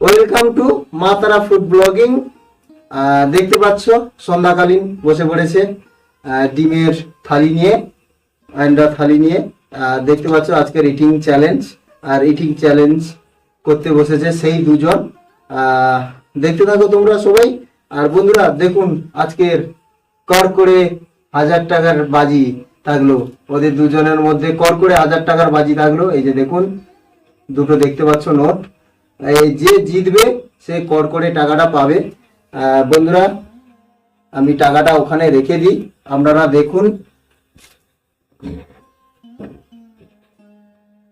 Welcome to মাতারা food blogging দেখতে পাচ্ছ, সন্ধ্যাকালীন বসে পড়েছে ডিমের থালি নিয়ে আন্ডা থালি নিয়ে। দেখতে পাচ্ছ আজকের ইটিং চ্যালেঞ্জ আর ইটিং চ্যালেঞ্জ করতে বসেছে সেই দুজন। দেখতে থাকো তোমরা সবাই। আর বন্ধুরা, দেখুন, আজকের কর করে হাজার টাকার বাজি থাকল। ওদের দুজনের মধ্যে কর করে হাজার টাকার বাজি থাকল। এই যে দেখুন, দুটো দেখতে পাচ্ছ নোট। যে জিতবে, সে কর করে টাকাটা পাবে। বন্ধুরা, আমি টাকাটা ওখানে রেখে দিই। আপনারা দেখুন।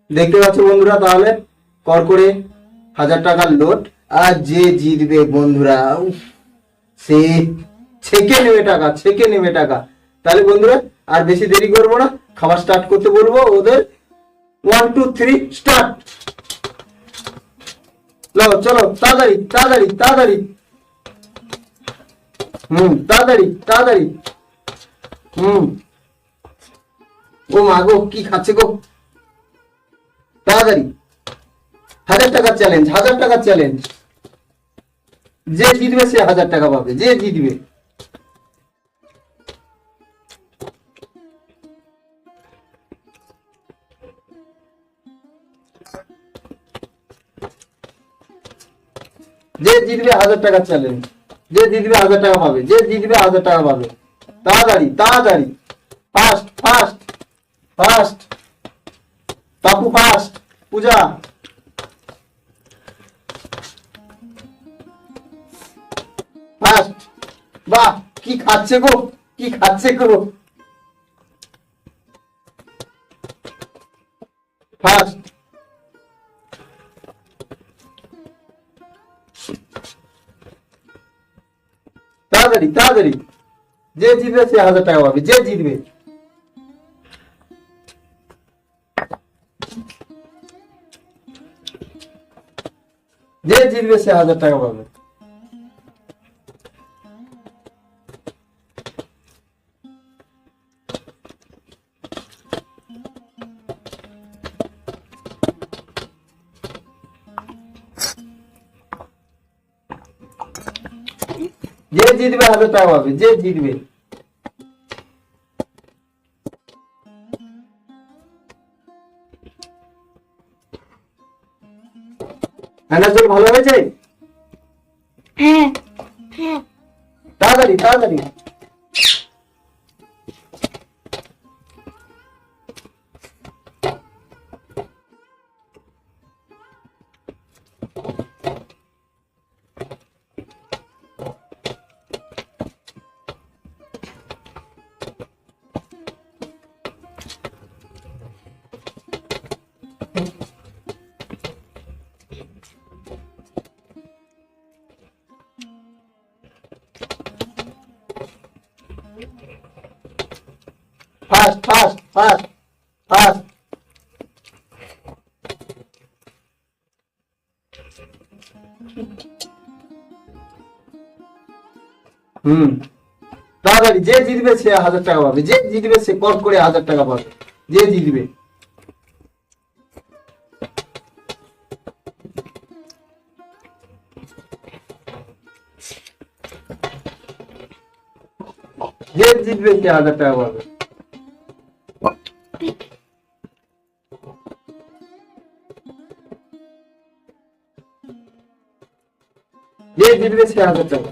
দেখতে পাচ্ছ বন্ধুরা তাহলে? কর করে হাজার টাকার লোট। আর যে জিতবে বন্ধুরা সে ছেকে নেবে টাকা, ছেকে নেবে টাকা। তাহলে বন্ধুরা, আর বেশি দেরি করব না। খাবার স্টার্ট করতে বলব ওদের। ওয়ান টু থ্রি স্টার্ট চলো চলো, তাড়াতাড়ি তাড়াতাড়ি তাড়াতাড়ি। হুম, তাড়াতাড়ি তাড়াতাড়ি। হুম। ও মা গো, কি খাচ্ছে গো? তাড়াতাড়ি। হাজার টাকার চ্যালেঞ্জ হাজার টাকার চ্যালেঞ্জ যে জিতবে সে হাজার টাকা পাবে, যে জিতবে। যে জিতবে হাজার টাকা চ্যালেঞ্জ যে জিতবে হাজার টাকা পাবে, যে জিতবে হাজার টাকা পাবে, তাড়াতাড়ি তাড়াতাড়ি fast fast fast Papu fast Puja. Fast বাহ, কি খাচ্ছে গো, কি খাচ্ছে গো। ফাস্ট তাড়াতাড়ি তাড়াতাড়ি যে জিতবে সে হাজার টাকা পাবে যে জিতবে যে জিতবে সে হাজার টাকা পাবে যে জিতবে আলো তা পাবে যে জিতবে। হ্যাঁ জল ভালো হয়েছে? হ্যাঁ হ্যাঁ। তাড়াতাড়ি তাড়াতাড়ি। ফাস্ট ফাস্ট ফাস্ট ফাস্ট হুম। তাড়াতাড়ি যে জিতবে সে হাজার টাকা পাবে। যে জিতবে সে কর করে হাজার টাকা পাবে। যে জিতবে। যে জিতবে সে হাজার টাকা পাবে। যে জিতবে সে হাজার টাকা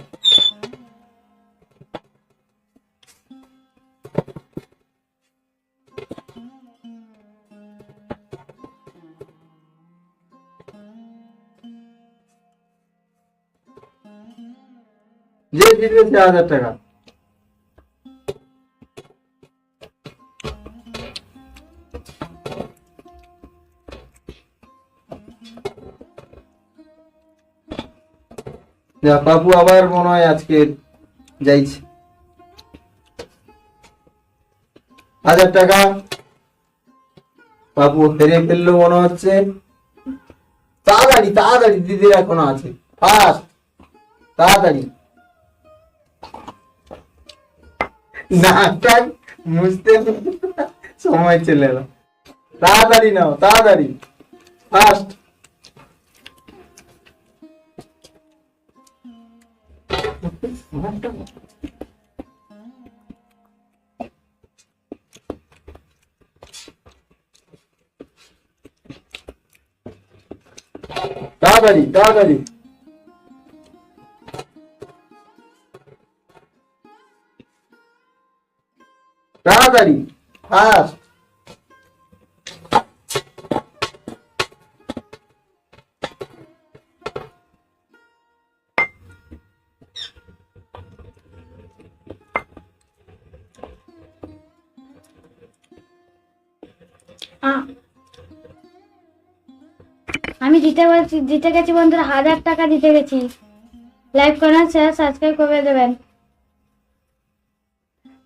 যে জিতবে সে হাজার টাকা যা বাবু আবার মনে হয় আজকে যাইছে। হাজার টাকা। বাবু হেরে ফেলল মনে হচ্ছে। তাড়াতাড়ি তাড়াতাড়ি, দিদির এখনও আছে। ফাস্ট, তাড়াতাড়ি। নাকটা মুছতে সময় চলে এলো। তাড়াতাড়ি নাও, তাড়াতাড়ি। ফাস্ট। তাড়াতাড়ি তাড়াতাড়ি তাড়াতাড়ি ফাস্ট আ- আমি জিতে বলছি, জিতে গেছি বন্ধুরা, হাজার টাকা জিতে গেছি। লাইক করেন শেয়ার সাবস্ক্রাইব করে দেবেন।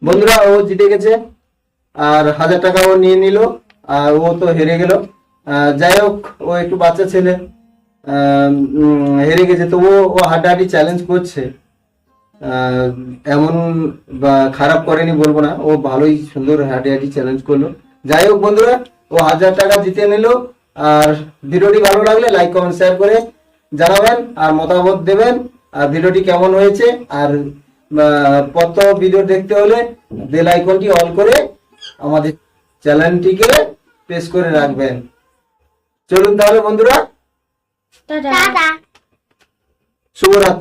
বন্ধুরা, ও জিতে গেছে, আর হাজার টাকা ও নিয়ে নিল, আর ও তো হেরে গেল। যাই হোক, ও একটু বাচ্চা ছেলে হেরে গেছে তবুও ও ও হাড্ডাহাড্ডি চ্যালেঞ্জ করছে। এমন খারাপ করেনি বলব না, ও ভালোই সুন্দর হাড্ডাহাড্ডি চ্যালেঞ্জ করল। যাই হোক, বন্ধুরা ও হাজার টাকা জিতে নিল। আর ভিডিওটি ভালো লাগলে লাইক কমেন্ট শেয়ার করে জানাবেন আর মতামত দেবেন আর ভিডিওটি কেমন হয়েছে। আর কত ভিডিও দেখতে হলে বেল আইকনটি অন করে আমাদের চ্যানেলটিকে প্রেস করে রাখবেন। চলুন তাহলে বন্ধুরা। শুভরাত্রি।